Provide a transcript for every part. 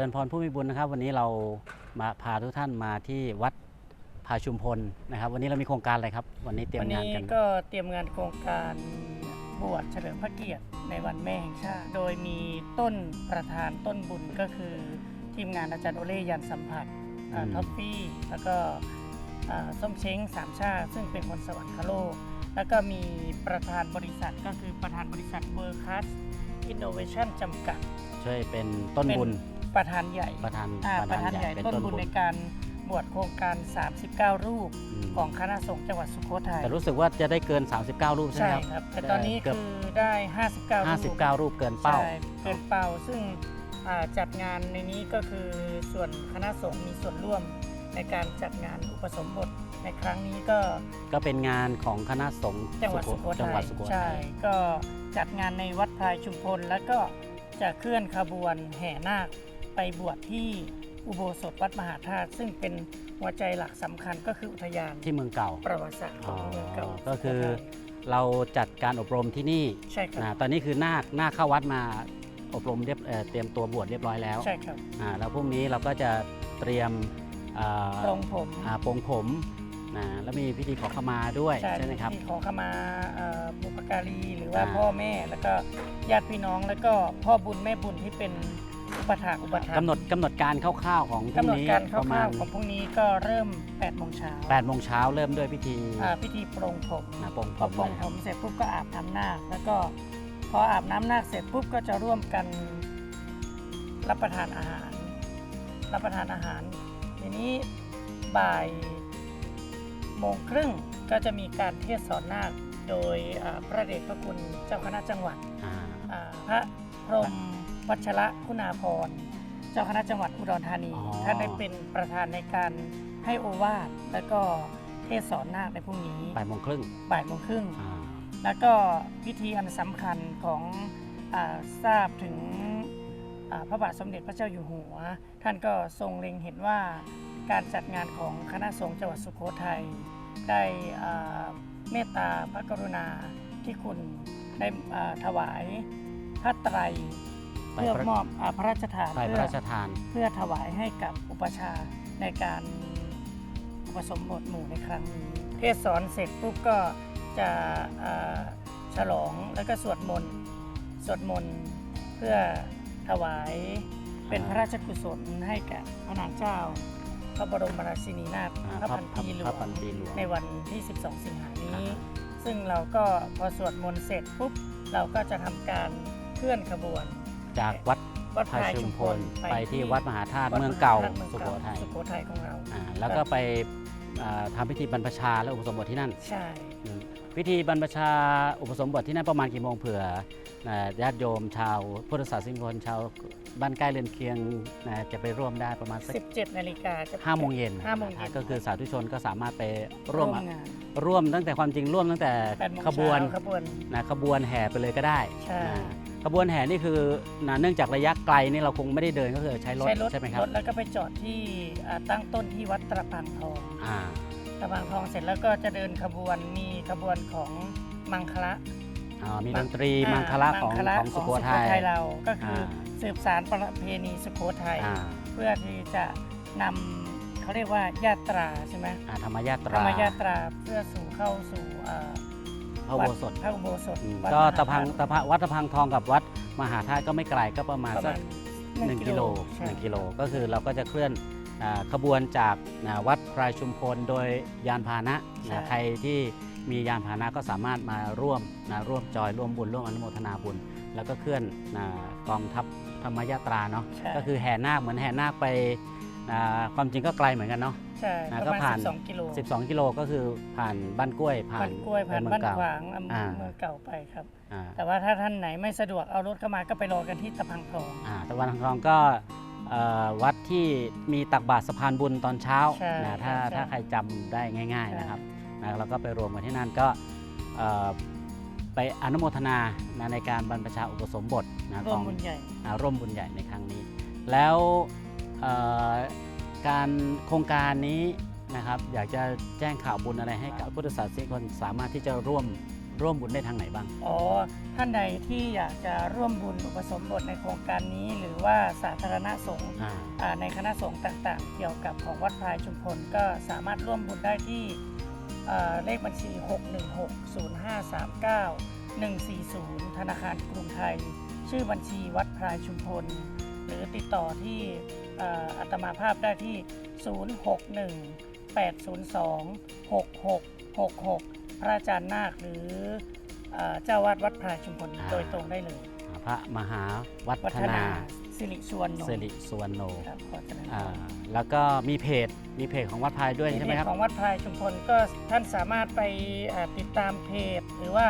ริญพรผู้มีบุญนะครับ วันนี้เรามาพาทุกท่านมาที่วัดพาชุมพลนะครับ วันนี้เรามีโครงการอะไรครับ วันนี้เตรียวัมนงานนี้กันก็เตรียมงานโครงการบวชเฉลิมพระเกียรติในวันแม่แห่งชาติ โดยมีต้นประธานต้นบุญก็คือทีมงานอาจารย์โอเล่ยันสัมผัสอ่าอืมท็อฟฟี่ แล้วก็อ่าส้มเช้งสามชาติซึ่งเป็นคนสวรรคโลก แล้วก็มีประธานบริษัทก็คือประธานบริษัทเวอร์คัสอินโนเวชั่นจำกัดช่วยเป็นต้นเป็นบุญ ประธานใหญ่ประธานอ่าประธานใหญ่เป็นต้นต้นบุญบุญในการบวชโครงการ 39 รูปอืมของคณะสงฆ์จังหวัดสุโขทัยแต่รู้สึกว่าจะได้เกิน 39 รูปใช่ไหมใช่ครับ ครับ แต่ตอนนี้เกือบ คือได้ 59 รูป59 รูปเกินเป้า ใช่เกินเป้าซึ่งอ่าจัดงานในนี้ก็คือส่วนคณะสงฆ์มีส่วนร่วมในการจัดงานอุปสมบทในครั้งนี้ก็ ก็เป็นงานของคณะสงฆ์จังหวัดสุโขจังทัหวัยดสุโขใช่ทัยก็จัดงานในวัดพรายชุมพล แล้วก็จะเคลื่อนขบวนแห่นาค ไปบวชที่อุโบสถวัดมหาธาตุซึ่งเป็นหัวใจหลักสำคัญก็คืออุทยานที่เมืองเก่าประวัติศาสตร์ของเมืองเก่าอ๋อก็คือสุโขทัยเราจัดการอบรมที่นี่ใช่ครับนะตอนนี้คือนาคนาคเข้าวัดมาอบรมเรียบเอ่อเตรียมตัวบวชเรียบร้อยแล้วใช่ครับอ่าแล้วพรุ่งนี้เราก็จะเตรียมอ่าตรงผมอ่าปรงผมนะแล้วมีพิธีขอขมาด้วยใช่ไหมครับ ที่ขอขมาเอ่อบุปการีหรือว่าอ่า พ่อแม่แล้วก็ญาติพี่น้องแล้วก็พ่อบุญแม่บุญที่เป็น อุปถากอุปถัมภ์กำหนดกำหนดการคร่าวๆของพรุ่กำงหนดนี้การคประมาร่าณวๆของพรุ่งนี้ก็เริ่ม8โมงเช้า8โมงเช้าเริ่มด้วยพิธีอ่าพิธีปรงผมนะปรงพผอมปรงนะคผรับมเสร็จปุ๊บก็อาบน้ำนาคแล้วก็พออาบน้ำนาคเสร็จปุ๊บก็จะร่วมกันรับประทานอาหาร รับประทานอาหาร ทีนี้บ่ายโมงครึ่งก็จะมีการเทศน์สอนนาคโดยอ่าพระเดชพระคุณเจ้าคณะจังหวัด อ่า อ่าพระพรหม วัชระคุณาพรณ์เจ้าคณะจังหวัดอุดรธานี อ๋อ ท่านได้เป็นประธานในการให้โอวาทแล้วก็เทศน์สอนนาคในพรุ่งนี้บ่ายโมงครึ่งบ่ายโมงครึ่ง อ่าแล้วก็พิธีอันสำคัญของอาทราบถึงอ่าพระบาทสมเด็จพระเจ้าอยู่หัว ท่านก็ทรงเล็งเห็นว่าการจัดงานของคณะสงฆ์จังหวัดสุโขทัยได้อ่าเมตตาพระกรุณาที่คุณได้อ่าถวายพระไตรไป เพื่อพระมอบอาพระราชทานไปพเพื่ระอราชทาน เพื่อถวายให้กับอุปชฌาย์ในการอุปสมบทหมู่ในครั้งนี้เทศสอนเสร็จปุ๊บก็จะเอ่อฉลองแล้วก็สวดมนต์สวดมนต์เพื่อถวายเป็นพระราชกุศลให้แก่พระนางเจ้า พระบรมราชินีนาถอ่าพระพันปีหลพวระพังนปีหลวงในวันที่ 12 สิงหานี้อ่าซึ่งเราก็พอสวดมนต์เสร็จปุ๊บเราก็จะทำการเคลื่อนขบวน จากวัดวัดพาพายชุชุมมพพลลไปที่วัดมหาธาตุวัดเมืองเก่าพระธตุมืองสุโขทัยสุโขทัยของเราอ่าแล้วก็ไปอ่าทำพิธีบรรพชาและอุปสมบทที่นั่น ใช่อืมพิธีบรรพชาอุปสมบทที่นั่นประมาณกี่โมงเผื่ออ่าญาติโยมชาวพุทธศาสนิกชนชาวบ้านใกล้เรือนเคียงนะจะไปร่วมได้ประมาณสัก17นาฬิกาจะห้าโมงเย็นห้าโมงเย็นก็คือสาธุชนก็สามารถไปร่ร่ววมมงานร่วมตั้งแต่ความจริงร่วมตั้งแต่แปดโมงขบวนเช้าขบวนนะขบวนแห่ไปเลยก็ได้ใช่นะ ขบวนแห่นี่คือนะเนื่องจากระยะไกลนี่เราคงไม่ได้เดินก็คือใช้รถใช้รถใช่ไหมครับรถแล้วก็ไปจอดที่อ่าตั้งต้นที่วัดตระพังทองอ่าตระพังทองเสร็จแล้วก็จะเดินขบวนมีขบวนของมังคละอ่ามีดนตรีมังคละของมัของสุโขทัยเราก็คืออา สืบสารประเพณีสุโขทัยอ่าเพื่อที่จะนำเขาเรียกว่าญาตราใช่ไหม อ่าธรรมยาตธรรารมญาตราเพื่อสู่เข้าสู่เอ่อพ ระอุโบสถ พระอุโบสถอืมวัดก็มหาตะพังธาตุ ตะพังวัดตะพังทองกับวัดมหาธาตุก็ไม่ไกลก็ประมาณประสัมากณหนึ่งกิโลใช่ หนึ่งกิโลก็คือเราก็จะเคลื่อนอ่าขบวนจากอ่าวัดพรายชุมพลโดยยานพาหนะนะใครที่มียานพาหนะก็สามารถมาร่วมนะร่วมจอยร่วมบุญร่วมอนุโมทนาบุญ แล้วก็เคลื่อนอ่ากองทัพธรรมยาตราเนาะใช่ ก็คือแห่นาคเหมือนแห่นาคไป อ่าความจริงก็ไกลเหมือนกันเนาะ ใช่นะประก็มาณผ่าน 12กิโล12 กิโลก็คือผ่านบ้านกล้วยผ่าบ้านนกล้วยผ่านไปเมืบ้านเก่ขวางอำเภอ่าอเมืองเก่าไปครับ อ่าแต่ว่าถ้าท่านไหนไม่สะดวกเอารถเข้ามาก็ไปรอกันที่ตะพังทอง อ่าตะวันทองก็เอ่อวัดที่มีตักบาตรสะพานบุญตอนเช้าใช่นะถ้าใช่ถ้าใครจำได้ง่ายๆใช่นะครับนะเราก็ไปรวมกันที่นั่นก็เอ่อไปอนุโมทนานะในการบรรพชาอุปสมบทนะร่ขวอมงบุญใหญ่ อ่าร่วมบุญใหญ่ในครั้งนี้ แล้วเอ่อ การโครงการนี้นะครับ อยากจะแจ้งข่าวบุญอะไรให้กับพุทธศาสนิกชนสามารถที่จะร่วมร่วมบุญได้ทางไหนบ้าง อ๋อ ท่านใดที่อยากจะร่วมบุญอุปสมบทในโครงการนี้ หรือว่าสาธารณสงฆ์อ่า อ่าในคณะสงฆ์ต่างๆ เกี่ยวกับของวัดพรายชุมพลก็สามารถร่วมบุญได้ที่อ่าเลขบัญชี 616-0539-140 ธนาคารกรุงไทย ชื่อบัญชีวัดพรายชุมพลห รือติดต่อที่อ่าอัตมาภาพได้ที่ 061-802-6666 พระอาจารย์นาคหรืออ่าเจ้าวาดวัดพรายชุมพลอ่าโดยตรงได้เลย พระมหาวัวัฒฒนานา สิริสวนนสิริสุวรรณโนครับขอเจริญพอ่ารแล้วก็มีเพจมีเพจของวัดพายด้วยใช่ไหมครับของวัดพรายชุมพลก็ท่านสามารถไปอ่าติดตามเพจ หรือว่า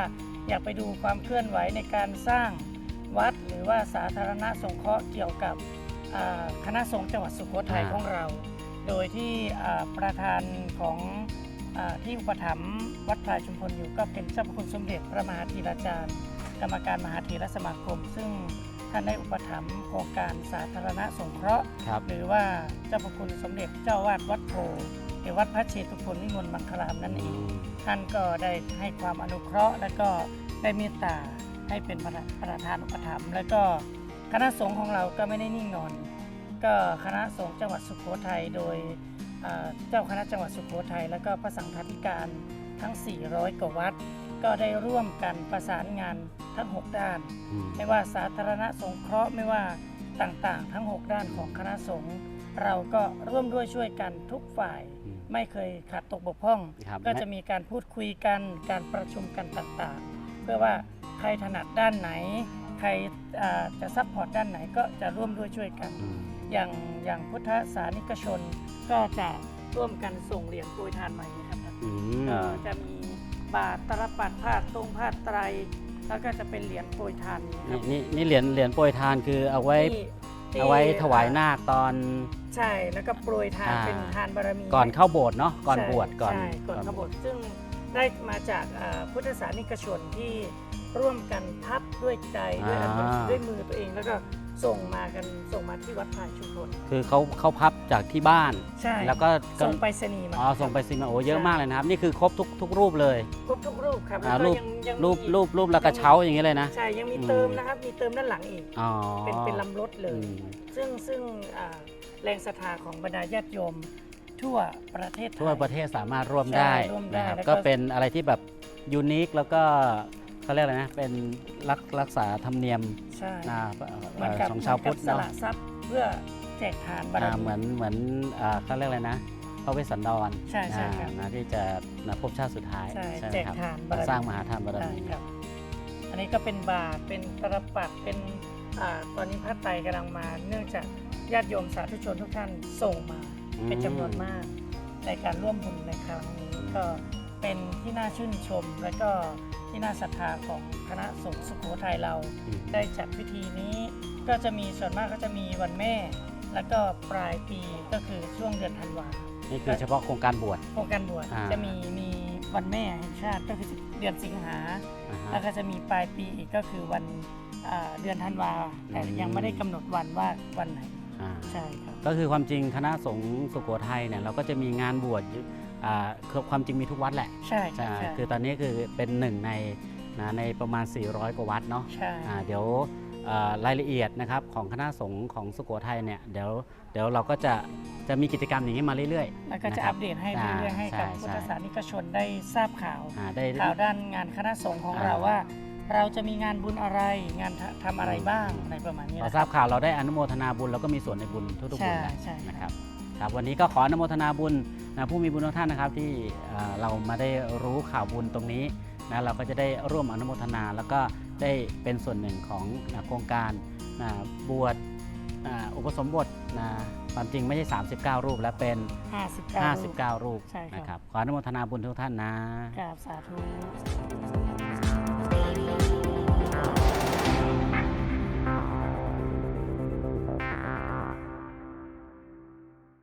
อยากไปดูความเคลื่อนไหวในการสร้าง วัดหรือว่าสาธารณสงเคราะห์เกี่ยวกับอ่าคณะสงฆ์จังหวัดสุโขทัยอ่าของเรา โดยที่อ่าประธานของอาที่อุปถัมภ์วัดพรายชุมพลอยู่ก็เป็นเจ้าพระคุณสมเด็จพระมหาธีราจารย์ กรรมการมหาเถรสมาคม ซึ่งท่านได้อุปถัมภ์โครงการสาธารณสงเคราะห์ครับหรือว่าเจ้าพระคุณสมเด็จเจ้าวาดวัดโพหรือวัดพระเชตุพนวิมลมังคลามนั่นเอง ท่านก็ได้ให้ความอนุเคราะห์และก็ได้เมตตา ให้เป็นประธานประธานอุปถัมภ์และก็คณะสงฆ์ของเราก็ไม่ได้นิ่งนอน ก็คณะสงฆ์จังหวัดสุโขทัยโดยเอ่อเจ้าคณะจังหวัดสุโขทัยและก็พระสังฆาธิการทั้ง 400 กว่าวัด ก็ได้ร่วมกันประสานงานทั้ง 6 ด้านอืมไม่ว่าสาธารณสงเคราะห์ไม่ว่าต่างๆ ทั้ง 6 ด้านของคณะสงฆ์เราก็ร่วมด้วยช่วยกันทุกฝ่ายอืมไม่เคยขาดตกบกพร่องครับก็จะมีการพูดคุยกันการประชุมกันต่างๆ เพื่อว่า ใครถนัดด้านไหน ใครอ่าจะซัพพอร์ตด้านไหนก็จะร่วมด้วยช่วยกันอืมอย่างอย่างพุทธศาสนิกชนก็จะร่วมกันส่งเหรียญโปรยทานใหม่นะครับอืมก็จะมีบาทตรปัดผ้าตรงผ้าไตร แล้วก็จะเป็นเหรียญโปรยทานครันี่บนี่นี่เหรียญเหรียญโปรยทานคือเอาไว้ที่ที่เอาไว้ถวายนาคตอนใช่แล้วก็โปรยทานอ่าเป็นทานบารมีก่อนเข้าโบสถ์เนาะก่อนใช่บวชก่อนใช่ก่อนเข้าโบสถ์ซึ่งได้มาจากอ่าพุทธศาสนิกชนที่ ร่วมกันพับด้วยใจด้วยอันเป็นด้วยมือตัวเองแล้วก็ส่งมากันส่งมาที่วัดพายชุมพลคือเขาเขาพับจากที่บ้าน ใช่แล้วก็ก็ส่งไปรษณีย์มา อ๋อส่งไปซิมาโอเยอะใช่ มากเลยนะครับ นี่คือครบทุกทุกรูปเลย ครบทุกรูปครับอ่าแล้วรูก็ปยังยังรูปมีรูปรูปแล้วกระเช้าอย่างนี้เลยนะ ใช่ยังมีอืมเติมนะครับมีเติมด้านหลังอีก อ๋อเป็นเป็นลำรถเลอืย ม ซึ่งซึ่งอ่าแรงศรัทธาของบรรดาญาติโยมทั่วประเทศไทย ทั่วประเทศสามารถร่วมใช่ได้ร่วมได้นะครับแล้วก็ ก็เป็นอะไรที่แบบยูนิคแล้วก็ เขาเรียกอะไรนะ เป็นรักรักษาธรรมเนียมใช่อ่าเหมือนกับของชาวพุทธเหมือนกับสเนาะละทรัพย์เพื่อแจกทานบารอ่ามี เหมือนเหมือนอ่าเขาเรียกอะไรนะพระเวสสันดรใช่ใช่ครับอ่านะที่จะนะพบชาติสุดท้ายใช่ไหมแจกครับทานบารมีสร้างมหาทานบารใช่มี ครับอันนี้ก็เป็นบาทเป็นตรปัดเป็นอาตอนนี้พระไตรกำลังมา เนื่องจากญาติโยมสาธุชนทุกท่านส่งมา เป็นจำนวนมากในการร่วมบุญในครั้งนี้ก็ เป็นที่น่าชื่นชม และก็ที่น่าศรัทธาของคณะสงฆ์สุโขทัยเรา อืม ได้จัดพิธีนี้ ก็จะมีส่วนมากก็จะมีวันแม่ แล้วก็ปลายปีก็คือช่วงเดือนธันวานี่คือเฉพาะโครงการบวช โครงการบวชอ่า จะมีมีวันแม่แห่งชาติก็คือเดือนสิงหา อ่าฮะ แล้วก็จะมีปลายปีอีกก็คือวันอ่าเดือนธันวาแต่อืมยังไม่ได้กำหนดวันว่าวันไหนอ่าใช่ครับ ก็คือความจริงคณะสงฆ์สุโขทัยเนี่ยเราก็จะมีงานบวชอยู่ อ่าคือความจริงมีทุกวัดแหละใช่ครัใช่บใช่ คือตอนนี้คือเป็นหนึ่งในนะในประมาณ 400 กว่าวัดเนาะใช่ อ่าเดี๋ยวอ่ารายละเอียดนะครับของคณะสงฆ์ของสุโขทัยเนี่ยเดี๋ยวเดี๋ยวเราก็จะจะมีกิจกรรมอย่างนี้มาเรื่อยแล้วก็จะนะครัอับ ปเดตให้อ่าเรื่อยๆให้กับใช่พุทใช่ธศาสนิกชนได้ทราบข่าวๆอ่าได้ ข่าวด้านงานคณะสงฆ์ของอ่าเราว่า เราจะมีงานบุญอะไรงานทำทำอะไรบ้างอืมอะไรประมาณนี้พอนะ ทราบข่าวเราได้อนุโมทนาบุญแล้วก็มีส่วนในบุญทุกๆบุญแหละใช่ใช่ นะครับ ครับวันนี้ก็ขออนุโมทนาบุญนะผู้มีบุญทุกท่านนะครับที่เอ่อเรามาได้รู้ข่าวบุญตรงนี้นะเราก็จะได้ร่วมอนุโมทนา แล้วก็ได้เป็นส่วนหนึ่งของนะโครงการนะบวชนะอุปสมบทนะความจริงไม่ใช่ 39 รูปแล้วเป็น 59 รูป59รูปใช่ครับนะครับขออนุโมทนาบุญทุกท่านนะกราบสาธุ Baby,